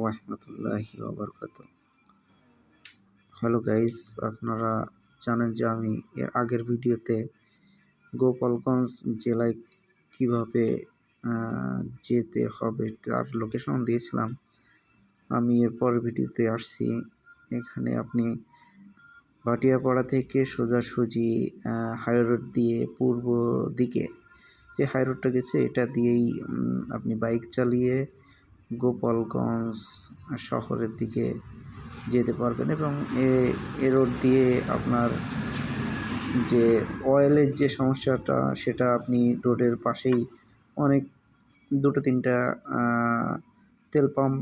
রহমতুল্লাহি ওবরকাত hello guys আপনারা জানেন যে আমি এর আগের ভিডিওতে গোপালগঞ্জ জেলায় কীভাবে যেতে হবে তার লোকেশন দিয়েছিলাম। আমি এর পরের ভিডিওতে আসছি। এখানে আপনি ভাটিয়াপাড়া থেকে সোজাসুজি হাই রোড দিয়ে পূর্ব দিকে যে হাই রোডটা গেছে, এটা দিয়েই আপনি বাইক চালিয়ে গোপালগঞ্জ শহরের দিকে যেতে পারবেন এবং এ রোড দিয়ে আপনার যে অয়েলের যে সমস্যাটা, সেটা আপনি রোডের পাশেই অনেক দুটো তিনটা তেল পাম্প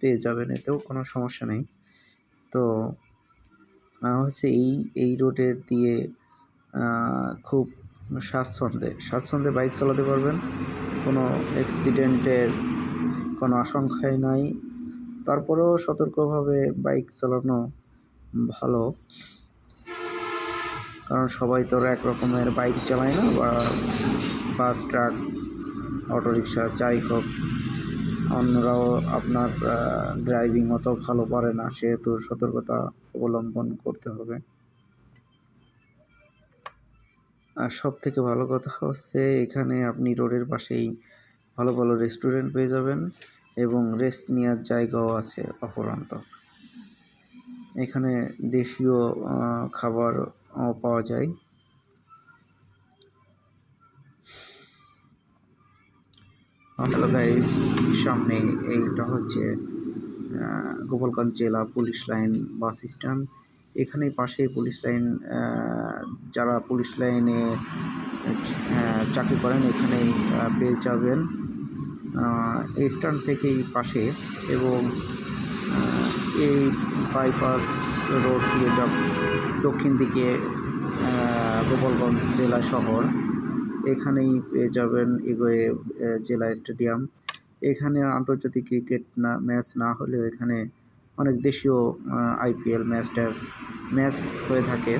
পেয়ে যাবেন, এতেও কোনো সমস্যা নেই। তো হচ্ছে এই এই রোডের দিয়ে খুব স্বাচ্ছন্দ্যে স্বাচ্ছন্দ্যে বাইক চালাতে পারবেন। কোনো অ্যাক্সিডেন্টের কোনো আশঙ্কাই নাই। তারপরেও সতর্কভাবে বাইক চালানো ভালো। কারণ সবাই তো এক রকমের বাইক চালায় না বা বাস, ট্রাক, অটোরিকশা, যাই হোক, অন্যরাও আপনার ড্রাইভিং অত ভালো পারে না, সেহেতু সতর্কতা অবলম্বন করতে হবে। আর সব থেকে ভালো কথা হচ্ছে, এখানে আপনি রোডের পাশেই ভালো ভালো রেস্টুরেন্ট পেয়ে যাবেন এবং রেস্ট নেওয়ার জায়গাও আছে অপরান্ত এখানে দেশীয় আহ, খাবারও পাওয়া যায়। গাইস সামনে এইটা হচ্ছে গোপালগঞ্জ জেলা পুলিশ লাইন বাস স্ট্যান্ড। এখানে পাশে পুলিশ লাইন যারা পুলিশ লাইনে চাকরি করেন এখানেই পেয়ে যাবেন। স্ট্যান্ড থেকেই পাশে এবং এই বাইপাস রোড দিয়ে যাব দক্ষিণ দিকে গোপালগঞ্জ জেলা শহর, এখানেই পেয়ে যাবেন এগোয়ে জেলা স্টেডিয়াম। এখানে আন্তর্জাতিক ক্রিকেট না, ম্যাচ না হলেও এখানে অনেক দেশীয় আইপিএল ম্যাচ ট্যাচ ম্যাচ হয়ে থাকে।